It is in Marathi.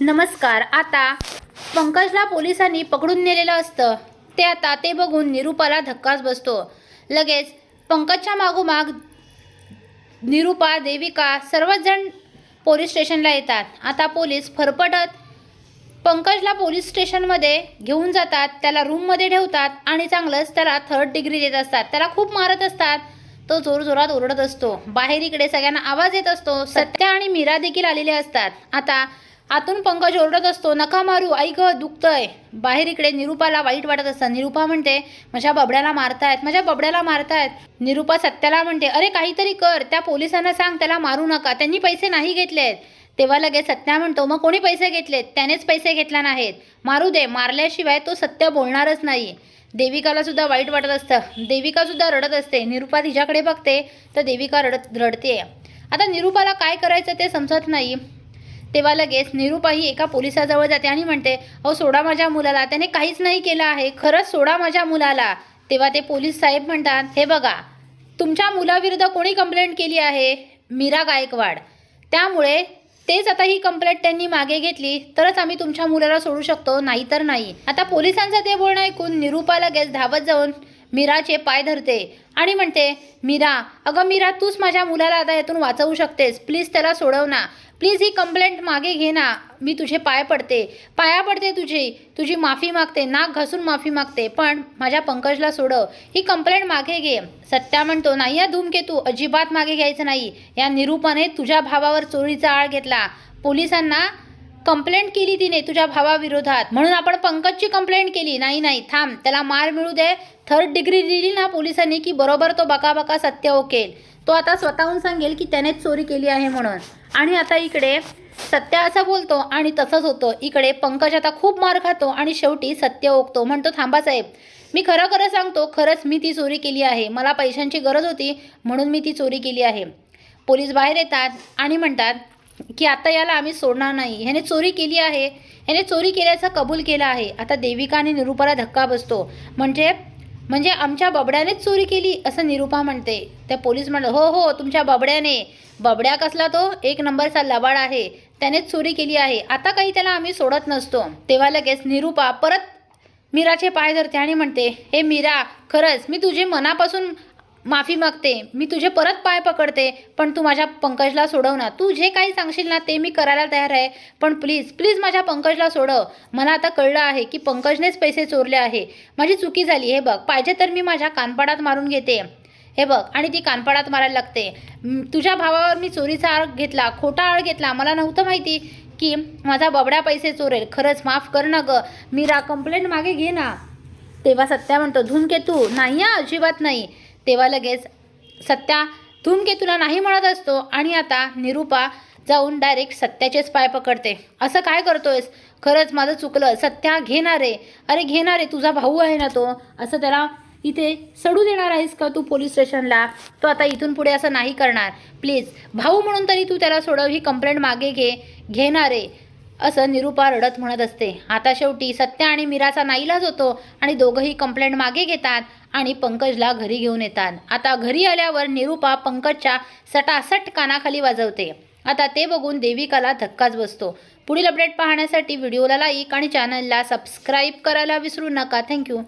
नमस्कार आता पंकजला पोलिसांनी पकडून नेलेलं असतं. ते आता ते बघून निरूपाला धक्काच बसतो. लगेच पंकजच्या मागोमाग निरूपा देविका सर्वच जण पोलीस स्टेशनला येतात. आता पोलीस फरफटत पंकजला पोलीस स्टेशनमध्ये घेऊन जातात त्याला रूममध्ये ठेवतात आणि चांगलंच त्याला थर्ड डिग्री देत असतात. त्याला खूप मारत असतात. तो जोरजोरात ओरडत असतो. बाहेर इकडे सगळ्यांना आवाज येत असतो. सत्या आणि मीरा देखील आलेले असतात. आता आतून पंकज ओरडत असतो नका मारू आई ग दुखतंय. बाहेर इकडे निरूपाला वाईट वाटत असतं. निरूपा म्हणते माझ्या बबड्याला मारतायत माझ्या बबड्याला मारतायत. निरूपा सत्याला म्हणते अरे काहीतरी कर त्या पोलिसांना सांग त्याला मारू नका त्यांनी पैसे नाही घेतलेत. तेव्हा लगेच सत्या म्हणतो मग कोणी पैसे घेतलेत? त्यानेच पैसे घेतला नाहीत. मारू दे मारल्याशिवाय तो सत्य बोलणारच नाही. देविकाला सुद्धा वाईट वाटत असतं. देविका सुद्धा रडत असते. निरूपा तिच्याकडे बघते तर देविका रडत रडते आता निरूपाला काय करायचं ते समजत नाही. तेव्हा लगेच निरूपा ही एका पोलिसाजवळ जाते आणि म्हणते अहो सोडा माझ्या मुलाला. त्याने काहीच नाही केलं आहे. खरंच सोडा माझ्या मुलाला. तेव्हा ते पोलीस साहेब म्हणतात हे बघा तुमच्या मुलाविरुद्ध कोणी कंप्लेंट केली आहे? मीरा गायकवाड. त्यामुळे तेच आता ही कंप्लेंट त्यांनी मागे घेतली. तरच आम्ही तुमच्या मुलाला सोडू शकतो नाही तर नाही. आता पोलिसांचं ते बोलणं ऐकून निरूपा लगेच धावत जाऊन मीराचे पाय धरते. आणि म्हणते मीरा अगं मीरा तूच माझ्या मुलाला आता यातून वाचवू शकतेस. प्लीज त्याला सोडव ना. प्लीज ही कंप्लेंट मागे घे ना. मी तुझे पाय पडते. पाया पडते तुझी. तुझी माफी मागते. नाक घासून माफी मागते. पण माझ्या पंकजला सोडव ही कंप्लेंट मागे घे. सत्या म्हणतो नाही या धूमकेतू अजिबात मागे घ्यायचं नाही. या निरूपाने तुझ्या भावावर चोरीचा आळ घेतला. पोलिसांना कंप्लेंट केली तिने तुझ्या भावाविरोधात. म्हणून आपण पंकजची कंप्लेंट केली. नाही नाही थांब. त्याला मार मिळू दे. थर्ड डिग्री दिली ना पोलिसांनी की बरोबर तो बकाबका सत्य ओकेल. तो आता स्वतःहून सांगेल की त्यानेच चोरी केली आहे म्हणून. आणि आता इकडे सत्य असं बोलतो आणि तसंच होतं. इकडे पंकज आता खूप मार खातो आणि शेवटी सत्य ओकतो. म्हणतो थांबा साहेब. मी खरं खरं सांगतो खरंच मी ती चोरी केली आहे. मला पैशांची गरज होती म्हणून मी ती चोरी केली आहे. पोलीस बाहेर येतात आणि म्हणतात की आता याला आम्ही सोडणार नाही. ह्याने चोरी केली आहे. ह्याने चोरी केल्याचं कबूल केलं आहे. आता देविका आणि निरूपाला धक्का बसतो. म्हणजे म्हणजे आमच्या बबड्यानेच चोरी केली असं निरूपा म्हणते. त्या पोलीस म्हणलं हो हो तुमच्या बबड्याने. बबड्या कसला तो? एक नंबरचा लबाड आहे. त्यानेच चोरी केली आहे. आता काही त्याला आम्ही सोडत नसतो. तेव्हा लगेच निरूपा परत मीराचे पाय धरते आणि म्हणते हे मीरा खरंच मी तुझे मनापासून माफी मागते मी तुझे परत पाय पकडते पण तू माझ्या पंकजला सोडव ना. तू जे काही सांगशील ना ते मी करायला तयार आहे. पण प्लीज प्लीज माझ्या पंकजला सोडव. मला आता कळलं आहे की पंकजनेच पैसे चोरले आहे. माझी चुकी झाली हे बघ. पाहिजे तर मी माझ्या कानपाडात मारून घेते. हे बघ आणि ती कानपाडात मारायला लागते. तुझ्या भावावर मी चोरीचा आळ घेतला खोटा आळ घेतला. मला नव्हतं माहिती की माझा बबड्या पैसे चोरेल. खरंच माफ कर ना गं. मीरा कंप्लेंट मागे घे ना. तेव्हा सत्या म्हणतो धूमकेतू नाही अजिबात नाही. तेव्हा लगेच सत्या धूमकेतूला नाही म्हणत असतो आणि आता निरूपा जाऊन डायरेक्ट सत्याचेच पाय पकडते. असं काय करतोयस? खरंच माझं चुकलं. सत्या घेणार आहे. अरे घेणार आहे. तुझा भाऊ आहे ना तो. असं त्याला इथे सडू देणार आहेस का तू पोलीस स्टेशनला? तो आता इथून पुढे असं नाही करणार. प्लीज भाऊ म्हणून तरी तू त्याला सोडव. ही कंप्लेंट मागे घे. घेणार आहे. असं निरूपा रडत म्हणत असते. आता शेवटी सत्या आणि मीराचा नाईलाज होतो आणि दोघंही कंप्लेंट मागे घेतात आणि पंकजला घरी घेऊन येतात. आता घरी आल्यावर निरूपा पंकजच्या सटासट कानाखाली वाजवते. आता ते बघून देविकाला धक्काच बसतो. पुढील अपडेट पाहण्यासाठी व्हिडिओला लाईक आणि चॅनलला सबस्क्राईब करायला विसरू नका. थँक्यू